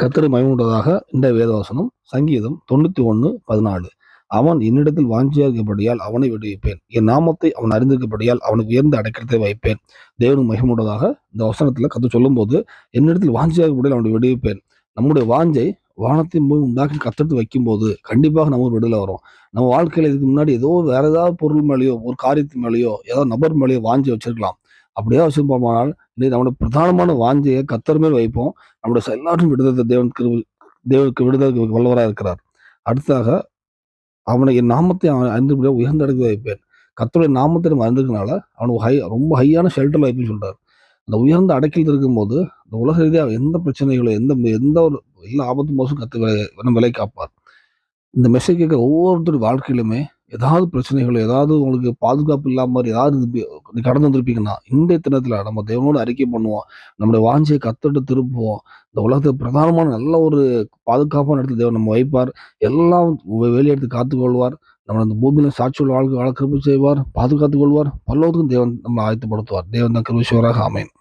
கத்திர மயமுண்டதாக இந்த வேதவசனம் சங்கீதம் தொண்ணூத்தி ஒன்று பதினாலு. அவன் என்னிடத்தில் வாஞ்சியா இருக்கப்படியால் அவனை விடுவிப்பேன். என் நாமத்தை அவன் அறிந்திருக்கப்படியால் அவனுக்கு உயர்ந்த அடைக்கலத்தை வைப்பேன். தேவனுக்கு மகிமுண்டதாக இந்த வசனத்தில் கத்து சொல்லும்போது என்னிடத்தில் வாஞ்சியா இருக்கப்படியால் அவனை விடுவிப்பேன். நம்முடைய வாஞ்சை வானத்தின் போய் உண்டாக்கி கத்தெடுத்து வைக்கும்போது கண்டிப்பாக நம்ம ஒரு விடுதலை வரும். நம்ம வாழ்க்கையில் இதுக்கு முன்னாடி ஏதோ வேற ஏதாவது பொருள் மேலேயோ ஒரு காரியத்து மேலேயோ ஏதாவது நபர் மேலேயோ வாஞ்சி வச்சிருக்கலாம். அப்படியே வச்சுட்டு போனால் இன்றைக்கு நம்முடைய பிரதானமான வாஞ்சையை கத்தர் மேல் வைப்போம். நம்முடைய ச- எல்லாரும் விடுதலை தேவனுக்கு தேவனுக்கு விடுதலுக்கு வல்லவராக இருக்கிறார். அடுத்ததாக அவனை என் நாமத்தை அவன் அறிந்து உயர்ந்த இடத்துல வைப்பேன். கத்தருடைய நாமத்தை நம்ம அறிந்திருக்கனால அவனுக்கு ஹை ரொம்ப ஹையான ஷெல்டர் வைப்புன்னு சொல்கிறார் அந்த உயர்ந்த அடைக்கல் இருக்கும்போது இந்த உலக ரீதியாக எந்த பிரச்சனைகளோ எந்த எந்த ஒரு எல்லா ஆபத்து மோசம் கத்து விலை- விலை காப்பார். இந்த மெசேஜ் கேட்குற ஒவ்வொருத்தருடைய வாழ்க்கையிலுமே ஏதாவது பிரச்சனைகள் ஏதாவது உங்களுக்கு பாதுகாப்பு இல்லாமல் மாதிரி ஏதாவது கடந்து வந்திருப்பீங்கன்னா இந்த தினத்தில் நம்ம தேவனோட அறிக்கை பண்ணுவோம். நம்முடைய வாஞ்சியை கத்துட்டு திருப்புவோம். இந்த உலகத்துக்கு பிரதானமான நல்ல ஒரு பாதுகாப்பான இடத்துல தேவன் நம்ம வைப்பார். எல்லாம் வெளியெடுத்து காத்துக்கொள்வார். நம்ம அந்த பூமியில சாட்சியுள்ள வாழ்க்கை வாழ கிருப்பு செய்வார். பாதுகாத்துக் கொள்வார். பல்லவத்துக்கும் தேவன் நம்ம ஆயத்தப்படுத்துவார். தேவன் தான் கிருபீஸ்வராக அமையும்